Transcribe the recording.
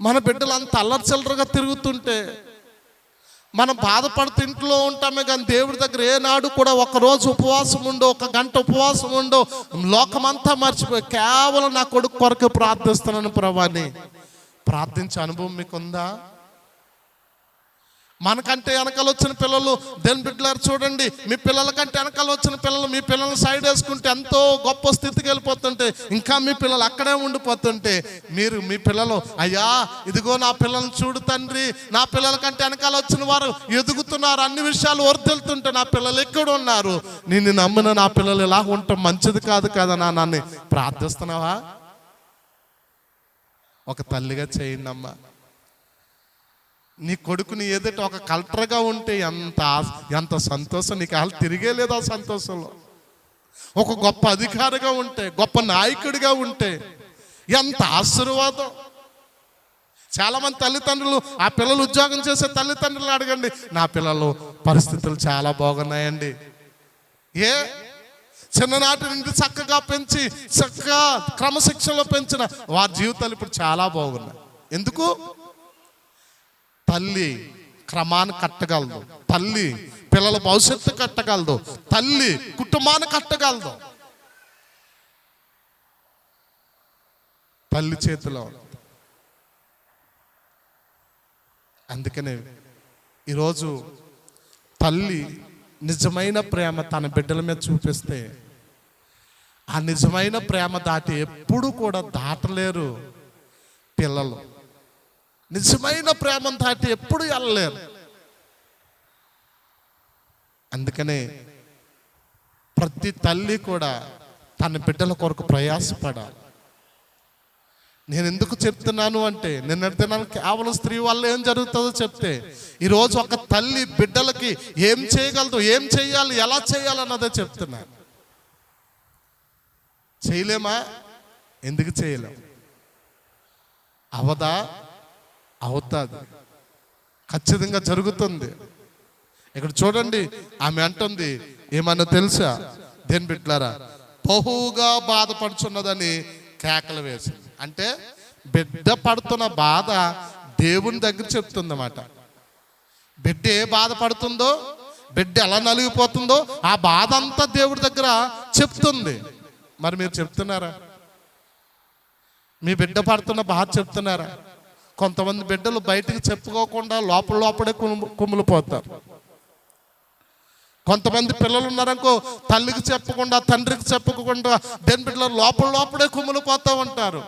మన బిడ్డలు అంత అల్లరిచిల్లరగా తిరుగుతుంటే మనం బాధపడుతూ ఇంట్లో ఉంటామే కానీ దేవుడి దగ్గర ఏనాడు కూడా ఒకరోజు ఉపవాసం ఉండో ఒక గంట ఉపవాసం ఉండో లోకమంతా మర్చిపోయి కేవలం నా కొడుకు కొరకు ప్రార్థిస్తున్నాను ప్రభాని ప్రార్థించే అనుభవం మీకుందా? మనకంటే వెనకాల వచ్చిన పిల్లలు దేని బిడ్డలారు చూడండి మీ పిల్లల కంటే వెనకాల వచ్చిన పిల్లలు మీ పిల్లల్ని సైడ్ వేసుకుంటే ఎంతో గొప్ప స్థితికి వెళ్ళిపోతుంటే ఇంకా మీ పిల్లలు అక్కడే ఉండిపోతుంటే మీరు మీ పిల్లలు అయ్యా ఇదిగో నా పిల్లల్ని చూడు తండ్రి నా పిల్లల కంటే వెనకాల వచ్చిన వారు ఎదుగుతున్నారు అన్ని విషయాలు వర్దెళ్తుంటే నా పిల్లలు ఎక్కడ ఉన్నారు? నిన్ను నమ్మిన నా పిల్లలు ఇలా ఉండటం మంచిది కాదు కదా నా నన్ను ప్రార్థిస్తున్నావా? ఒక తల్లిగా చేయండి అమ్మా. నీ కొడుకుని ఏదైతే ఒక కలెక్టర్గా ఉంటే ఎంత ఎంత సంతోషం నీకు అసలు తిరిగే లేదు ఆ సంతోషంలో. ఒక గొప్ప అధికారిగా ఉంటే గొప్ప నాయకుడిగా ఉంటే ఎంత ఆశీర్వాదం. చాలామంది తల్లిదండ్రులు ఆ పిల్లలు ఉద్యోగం చేసే తల్లిదండ్రులు అడగండి. నా పిల్లలు పరిస్థితులు చాలా బాగున్నాయండి. ఏ? చిన్ననాటి నుండి చక్కగా పెంచి చక్కగా క్రమశిక్షణలో పెంచిన వారి జీవితాలు ఇప్పుడు చాలా బాగున్నాయి. ఎందుకు? తల్లి క్రమాన్ని కట్టగలదు. తల్లి పిల్లల భవిష్యత్తు కట్టగలదు. తల్లి కుటుంబాన్ని కట్టగలదు. తల్లి చేతిలో అందుకనే ఈరోజు తల్లి నిజమైన ప్రేమ తన బిడ్డల మీద చూపిస్తే ఆ నిజమైన ప్రేమ దాటి ఎప్పుడు కూడా దాటలేరు పిల్లలు. నిజమైన ప్రేమను దాటి ఎప్పుడు వెళ్ళలేరు. అందుకనే ప్రతి తల్లి కూడా తన బిడ్డల కొరకు ప్రయాసపడాలి. నేను ఎందుకు చెప్తున్నాను అంటే నేను అడుగుతున్నాను కేవలం స్త్రీ వల్ల ఏం జరుగుతుందో చెప్తే ఈరోజు ఒక తల్లి బిడ్డలకి ఏం చేయగలదు ఏం చేయాలి ఎలా చేయాలన్నదే చెప్తున్నాను చేయలేమా? ఎందుకు చేయలేం? అవదా? అవుతుంది. ఖచ్చితంగా జరుగుతుంది. ఇక్కడ చూడండి ఆమె అంటుంది ఏమన్నా తెలుసా? దేని బిడ్డలారా? బహుగా బాధపడుచున్నదని కేకలు వేసింది. అంటే బిడ్డ పడుతున్న బాధ దేవుని దగ్గర చెప్తుందన్నమాట. బిడ్డ ఏ బాధపడుతుందో బిడ్డ ఎలా నలిగిపోతుందో ఆ బాధ అంతా దేవుడి దగ్గర చెప్తుంది. మరి మీరు చెప్తున్నారా? మీ బిడ్డ పడుతున్న బాధ చెప్తున్నారా? కొంతమంది బిడ్డలు బయటికి చెప్పుకోకుండా లోపల లోపలే కుమ్ములు పోతారు కొంతమంది పిల్లలు ఉన్నారనుకో తల్లికి చెప్పకుండా తండ్రికి చెప్పకుండా దేని బిడ్డలు లోపల లోపలే కుమ్ములిపోతూ ఉంటారు.